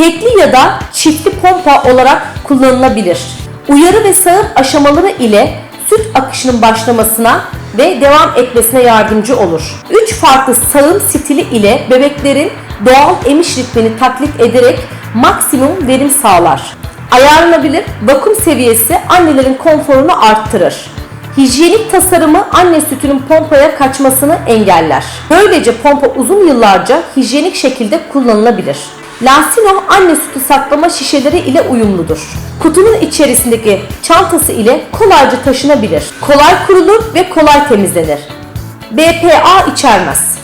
Tekli ya da çiftli pompa olarak kullanılabilir. Uyarı ve sağım aşamaları ile süt akışının başlamasına ve devam etmesine yardımcı olur. 3 farklı sağım stili ile bebeklerin doğal emiş ritmini taklit ederek maksimum verim sağlar. Ayarlanabilir vakum seviyesi annelerin konforunu arttırır. Hijyenik tasarımı anne sütünün pompaya kaçmasını engeller. Böylece pompa uzun yıllarca hijyenik şekilde kullanılabilir. Lansino anne sütü saklama şişeleri ile uyumludur. Kutunun içerisindeki çantası ile kolayca taşınabilir. Kolay kurulur ve kolay temizlenir. BPA içermez.